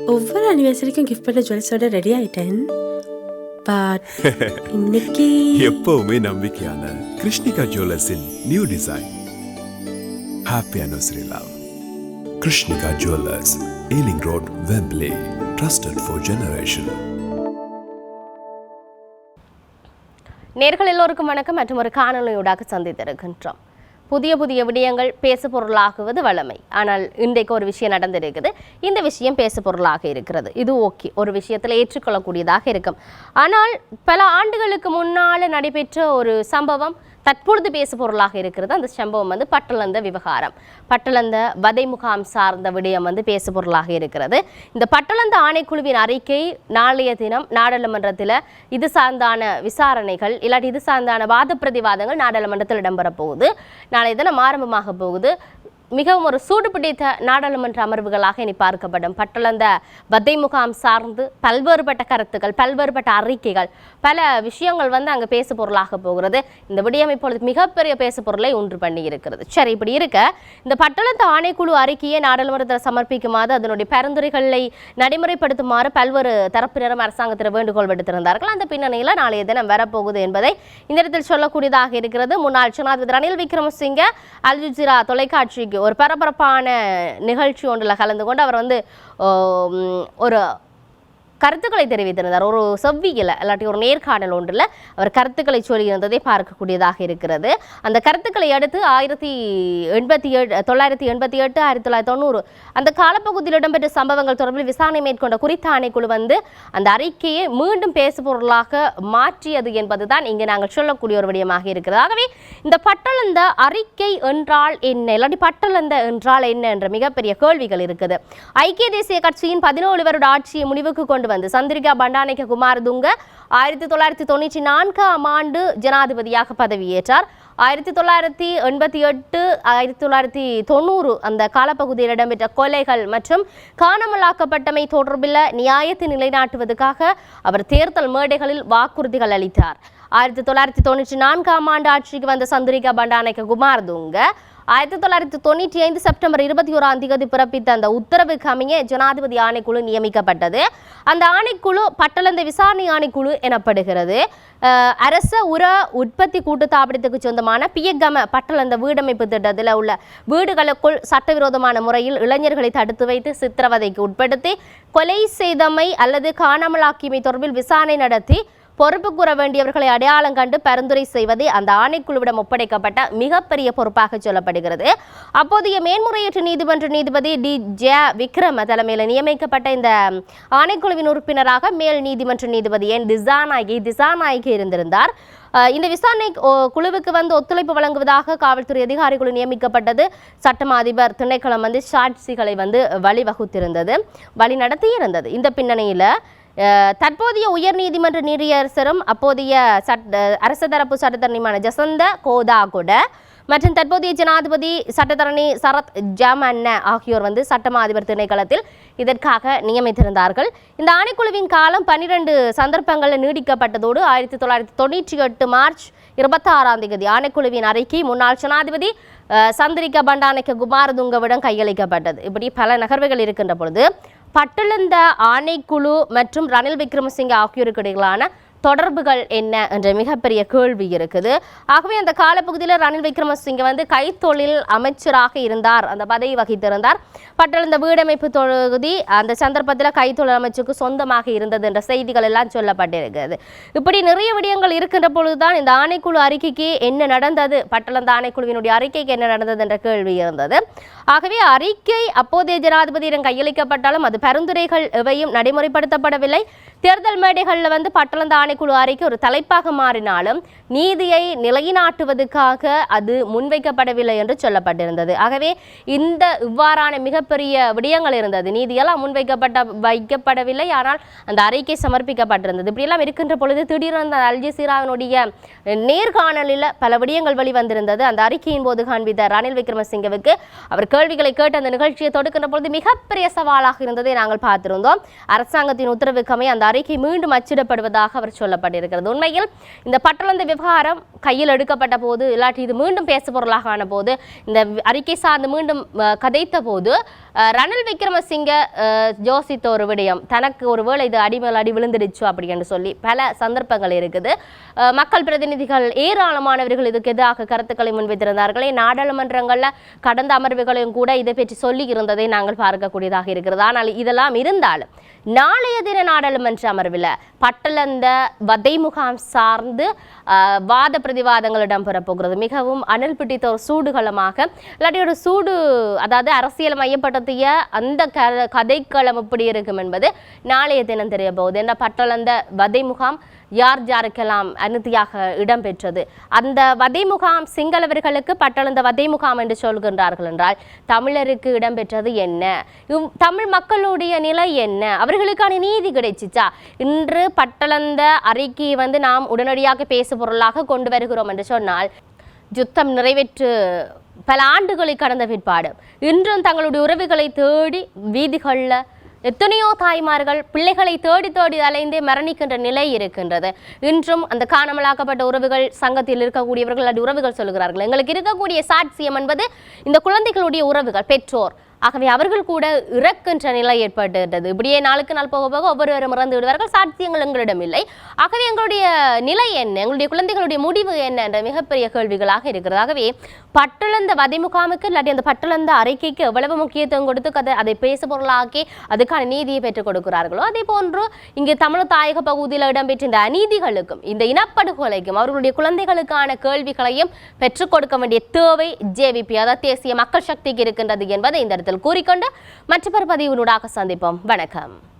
ஒவ்வொரு அனிவர்சரிக்கும் கிஃப்ட் பண்ண ஜுவல்ஸோட ரெடி ஆயிட்டேன். பட் இன்னைக்கு எப்பவுமே நம்பிக்கையான கிருஷ்ணிகா ஜுவல்லர்ஸின் new design happy anniversary love Krishnika jewellers Ealing road Wembley trusted for generation நேர்கள் எல்லோருக்கும் வணக்கம் மற்றும் ஒரு காணொலியூடாக சந்தித்திருக்கின்றோம். புதிய புதிய விடயங்கள் பேசு பொருளாகுவது வளமை ஆனால் இன்றைக்கு ஒரு விஷயம் நடந்திருக்குது. இந்த விஷயம் பேசு பொருளாக இருக்கிறது. இது ஓகே. ஒரு விஷயத்தில் ஏற்றுக்கொள்ளக்கூடியதாக இருக்கும். ஆனால் பல ஆண்டுகளுக்கு முன்னால் நடைபெற்ற ஒரு சம்பவம் தற்பொழுது பேசு பொருளாக இருக்கிறது அந்த சம்பவம் வந்து பட்டளந்த விவகாரம். பட்டளந்த வதை முகாம் சார்ந்த விடயம் வந்து பேசு பொருளாக இருக்கிறது. இந்த பட்டலந்த ஆணைக்குழுவின் அறிக்கை நாளைய தினம் நாடாளுமன்றத்தில் இது சார்ந்தான விசாரணைகள் இல்லாட்டி இது சார்ந்தான வாத பிரதிவாதங்கள் நாடாளுமன்றத்தில் இடம்பெற போகுது. நாளைய தினம் ஆரம்பமாக போகுது. மிகவும் ஒரு சூடு பிடித்த நாடாளுமன்ற அமர்வுகளாக இனி பார்க்கப்படும். பட்டளந்த பத்தை முகாம் சார்ந்து பல்வேறுபட்ட கருத்துக்கள் பல்வேறுபட்ட அறிக்கைகள் பல விஷயங்கள் வந்து அங்கே பேசு பொருளாக போகிறது. இந்த விடயம் இப்பொழுது மிகப்பெரிய பேசு பொருளை ஒன்று பண்ணி இருக்கிறது. சரி இப்படி இருக்க இந்த பட்டளந்த ஆணைக்குழு அறிக்கையை நாடாளுமன்றத்தில் சமர்ப்பிக்குமாறு அதனுடைய பரிந்துரைகளை நடைமுறைப்படுத்துமாறு பல்வேறு தரப்பினரும் அரசாங்கத்தில் வேண்டுகோள் விடுத்திருந்தார்கள். அந்த பின்னணியில் நாளைய தினம் வரப்போகுது என்பதை இந்த இடத்தில் சொல்லக்கூடியதாக இருக்கிறது. முன்னாள் ஜனாதிபதி ரணில் விக்ரமசிங்க அல்ஜிரா தொலைக்காட்சிக்கு ஒரு பரபரப்பான நிகழ்ச்சி ஒன்றில் கலந்து கொண்டு அவர் வந்து ஒரு கருத்துக்களை தெரிவித்திருந்தார். ஒரு செவ்வியில் இல்லாட்டி ஒரு நேர்காணல் ஒன்றில் அவர் கருத்துக்களை சொல்லியிருந்ததை பார்க்கக்கூடியதாக இருக்கிறது. அந்த கருத்துக்களை அடுத்து ஆயிரத்தி எண்பத்தி ஏழு தொள்ளாயிரத்தி எண்பத்தி எட்டு ஆயிரத்தி தொள்ளாயிரத்தி தொண்ணூறு அந்த காலப்பகுதியில் இடம்பெற்ற சம்பவங்கள் தொடர்பில் விசாரணை மேற்கொண்ட குறித்த ஆணைக்குழு வந்து அந்த அறிக்கையை மீண்டும் பேசுபொருளாக மாற்றியது என்பதுதான் இங்கே நாங்கள் சொல்லக்கூடிய ஒரு விடயமாக இருக்கிறது. ஆகவே இந்த பட்டளந்த அறிக்கை என்றால் என்ன? இல்லாட்டி பட்டளந்த என்றால் என்ன? என்ற மிகப்பெரிய கேள்விகள் இருக்குது. ஐக்கிய தேசிய கட்சியின் பதினேழு வருட ஆட்சியை முடிவுக்கு கொண்டு வந்து. சந்திரிகா பண்டானிக்க குமாரதுங்க ஆயிரத்தி தொள்ளாயிரத்தி தொண்ணூற்றி நான்காம் ஆண்டு ஜனாதிபதியாக பதவியேற்றார். ஆயிரத்தி தொள்ளாயிரத்தி எண்பத்தி எட்டு ஆயிரத்தி தொள்ளாயிரத்தி தொண்ணூறு அந்த காலப்பகுதியில் இடம்பெற்ற கொலைகள் மற்றும் காணாமலாக்கப்பட்டமை தொடர்பில் நியாயத்தை நிலைநாட்டுவதற்காக அவர் தேர்தல் மேடைகளில் வாக்குறுதிகள் அளித்தார். ஆயிரத்தி தொள்ளாயிரத்தி தொண்ணூற்றி நான்காம் ஆண்டு ஆட்சிக்கு வந்த சந்திரிகா பண்டானிக்க குமாரதுங்க ஆயிரத்தி தொள்ளாயிரத்தி தொண்ணூற்றி ஐந்து செப்டம்பர் இருபத்தி ஓராம் தேதி பிறப்பித்த அந்த உத்தரவுக்கு அமைய ஜனாதிபதி ஆணைக்குழு நியமிக்கப்பட்டது. அந்த ஆணைக்குழு பட்டளந்த விசாரணை ஆணைக்குழு எனப்படுகிறது. அரச உர உற்பத்தி கூட்டுத்தாபனத்துக்கு சொந்தமான பியக்கம பட்டளந்த வீடமைப்பு திட்டத்தில் உள்ள வீடுகளுக்குள் சட்டவிரோதமான முறையில் இளைஞர்களை தடுத்து வைத்து சித்திரவதைக்கு உட்படுத்தி கொலை செய்தமை அல்லது காணாமலாக்கியமை தொடர்பில் விசாரணை நடத்தி பொறுப்பு கூற வேண்டியவர்களை அடையாளம் கண்டு பரிந்துரை செய்வதே அந்த ஆணைக்குழுவிடம் ஒப்படைக்கப்பட்ட மிகப்பெரிய பொறுப்பாக சொல்லப்படுகிறது. அப்போதைய மேன்முறையீட்டு நீதிமன்ற நீதிபதி டி. ஜே. விக்ரம தலைமையில் நியமிக்கப்பட்ட இந்த ஆணைக்குழுவின் உறுப்பினராக மேல் நீதிமன்ற நீதிபதி என். திசாநாயகி திசாநாயகி இருந்திருந்தார். இந்த விசாரணை குழுவுக்கு வந்து ஒத்துழைப்பு வழங்குவதாக காவல்துறை அதிகாரிகள் நியமிக்கப்பட்டது. சட்டமா அதிபர் திணைக்களம் வந்து சாட்சிகளை வந்து வழிவகுத்திருந்தது வழி நடத்தியிருந்தது இந்த பின்னணியில் தற்போதைய உயர்நீதிமன்ற நீதியரசரும் அப்போதைய சட்ட அரசு தரப்பு சட்டத்தரணியுமான ஜசந்த கோதா கூட மற்றும் தற்போதைய ஜனாதிபதி சட்டத்தரணி சரத் ஜாமன்ன ஆகியோர் வந்து சட்டமா அதிபர் திணைக்களத்தில் இதற்காக நியமித்திருந்தார்கள். இந்த ஆணைக்குழுவின் காலம் பன்னிரண்டு சந்தர்ப்பங்களில் நீடிக்கப்பட்டதோடு ஆயிரத்தி தொள்ளாயிரத்தி தொண்ணூற்றி எட்டு மார்ச் இருபத்தாறாம் தேதி ஆணைக்குழுவின் அறிக்கை முன்னாள் ஜனாதிபதி அஹ், சந்திரிகா பண்டானிக்க குமாரதுங்கவிடம் கையளிக்கப்பட்டது. இப்படி பல நகர்வுகள் இருக்கின்ற பொழுது பட்டளந்த ஆணைக்குழு மற்றும் ரணில் விக்ரமசிங்க ஆகியோருக்கு இடையிலான தொடர்புகள் என்ன என்ற மிகப்பெரிய கேள்வி இருக்குது. ஆகவே அந்த காலப்பகுதியில் ரணில் விக்ரமசிங்க வந்து கைத்தொழில் அமைச்சராக இருந்தார். அந்த பதவி வகித்திருந்தார். பட்டளந்த வீடமைப்பு தொகுதி அந்த சந்தர்ப்பத்தில் கைத்தொழில் அமைச்சுக்கு சொந்தமாக இருந்தது என்ற செய்திகள் எல்லாம் சொல்லப்பட்டிருக்கிறது. இப்படி நிறைய விடயங்கள் இருக்கின்ற பொழுதுதான் இந்த ஆணைக்குழு அறிக்கைக்கு என்ன நடந்தது? பட்டளந்த ஆணைக்குழுவினுடைய அறிக்கைக்கு என்ன நடந்தது என்ற கேள்வி இருந்தது. ஆகவே அறிக்கை அப்போதைய ஜனாதிபதியிடம் கையளிக்கப்பட்டாலும் அது பரிந்துரைகள் எவையும் நடைமுறைப்படுத்தப்படவில்லை. தேர்தல் மேடைகளில் வந்து பட்டளந்த ஆணைக்குழு அறிக்கை ஒரு தலைப்பாக மாறினாலும் நீதியை நிலைநாட்டுவதற்காக அது முன்வைக்கப்படவில்லை என்று சொல்லப்பட்டிருந்தது. ஆகவே இந்த இவ்வாறான மிகப்பெரிய விடயங்கள் இருந்தது. நீதியெல்லாம் முன்வைக்கப்பட்ட வைக்கப்படவில்லை. ஆனால் அந்த அறிக்கை சமர்ப்பிக்கப்பட்டிருந்தது. இப்படியெல்லாம் இருக்கின்ற பொழுது திடீரென அந்த அல் ஜசீராவினுடைய நேர்காணலில் பல விடயங்கள் வெளிவந்திருந்தது. அந்த அறிக்கையின் போது காண்பித்த ரணில் விக்ரமசிங்கவுக்கு அவர் கேள்விகளை கேட்டு அந்த நிகழ்ச்சியை தொடுக்கின்ற பொழுது மிகப்பெரிய சவாலாக இருந்ததை நாங்கள் பார்த்திருந்தோம். அரசாங்கத்தின் உத்தரவுக்கமை அந்த அறிக்கை மீண்டும் அச்சிடப்படுவதாக அவர் சொல்லப்பட்டிருக்கிறது. உண்மையில் இந்த பட்டளந்த விவகாரம் கையில் எடுக்கப்பட்ட போது இல்லாட்டி இது மீண்டும் பேசு பொருளாக ஆன போது இந்த அறிக்கை சார்ந்து மீண்டும் கதைத்த போது ரணில் விக்ரமசிங்க ஜோசித்த ஒரு விடயம் தனக்கு ஒருவேளை இது அடிமேல் அடி விழுந்துடுச்சு அப்படின்னு சொல்லி பல சந்தர்ப்பங்கள் இருக்குது. மக்கள் பிரதிநிதிகள் ஏராளமானவர்கள் இதுக்கு எதிராக கருத்துக்களை முன்வைத்திருந்தார்களே. நாடாளுமன்றங்களில் கடந்த அமர்வுகளையும் கூட இதை பற்றி சொல்லி இருந்ததை நாங்கள் பார்க்கக்கூடியதாக இருக்கிறது. ஆனால் இதெல்லாம் இருந்தாலும் நாளைய தின நாடாளுமன்ற அமர்வில் பட்டலந்த வதை முகாம் சார்ந்து வாத பிரதிவாதங்கள் இடம்பெறப் போகிறது. மிகவும் அனல் பிடித்த ஒரு சூடுகளமாக இல்லாட்டி ஒரு சூடு அதாவது அரசியல் மையப்படுத்திய அந்த க கதைக்களம் எப்படி இருக்கும் என்பது நாளைய தினம் தெரிய போகுது. என்ன பட்டளந்த வதை முகாம் யார் யாருக்கெல்லாம் அனுதியாக இடம்பெற்றது? அந்த வதை முகாம் சிங்களவர்களுக்கு பட்டளந்த வதை முகாம் என்று சொல்கின்றார்கள் என்றால் தமிழருக்கு இடம்பெற்றது என்ன? தமிழ் மக்களுடைய நிலை என்ன? அவர்களுக்கான நீதி கிடைச்சிச்சா? இன்று பட்டளந்த அறிக்கையை வந்து நாம் உடனடியாக பேசு பொருளாக கொண்டு வருகிறோம் என்று சொன்னால் யுத்தம் நிறைவேற்று பல ஆண்டுகளை கடந்த பிற்பாடு. இன்றும் தங்களுடைய உறவுகளை தேடி வீதிகளில் எத்தனையோ தாய்மார்கள் பிள்ளைகளை தேடி தேடி அலைந்தே மரணிக்கின்ற நிலை இருக்கின்றது. இன்றும் அந்த காணாமலாக்கப்பட்ட உறவுகள் சங்கத்தில் இருக்கக்கூடியவர்கள் அல்லது உறவுகள் சொல்கிறார்கள் எங்களுக்கு இருக்கக்கூடிய சாட்சியம் என்பது இந்த குழந்தைகளுடைய உறவுகள் பெற்றோர். ஆகவே அவர்கள் கூட இறக்கின்ற நிலை ஏற்பட்டுவிட்டது இப்படியே நாளுக்கு நாள் போக போக ஒவ்வொருவரும் இறந்து விடுவார்கள். சாட்சியங்கள் எங்களிடம் இல்லை. ஆகவே எங்களுடைய நிலை என்ன? எங்களுடைய குழந்தைகளுடைய முடிவு என்ன என்ற மிகப்பெரிய கேள்விகளாக இருக்கிறது. ஆகவே பட்டுளந்த வதை முகாமுக்கு இல்லாட்டி அந்த பட்டுளந்த அறிக்கைக்கு எவ்வளவு முக்கியத்துவம் கொடுத்து கதை அதை பேசு பொருளாக்கி அதுக்கான நீதியை பெற்றுக் கொடுக்கிறார்களோ அதே போன்று இங்கே தமிழ் தாயக பகுதியில் இடம்பெற்ற இந்த அநீதிகளுக்கும் இந்த இனப்படுகொலைக்கும் அவர்களுடைய குழந்தைகளுக்கான கேள்விகளையும் பெற்றுக் கொடுக்க வேண்டிய தேவை ஜேவிபி அதாவது தேசிய மக்கள் சக்திக்கு இருக்கின்றது என்பதை இந்த இடத்தில் கூறிக்கொண்டு மற்றொரு பதிவினூடாக சந்திப்போம். வணக்கம்.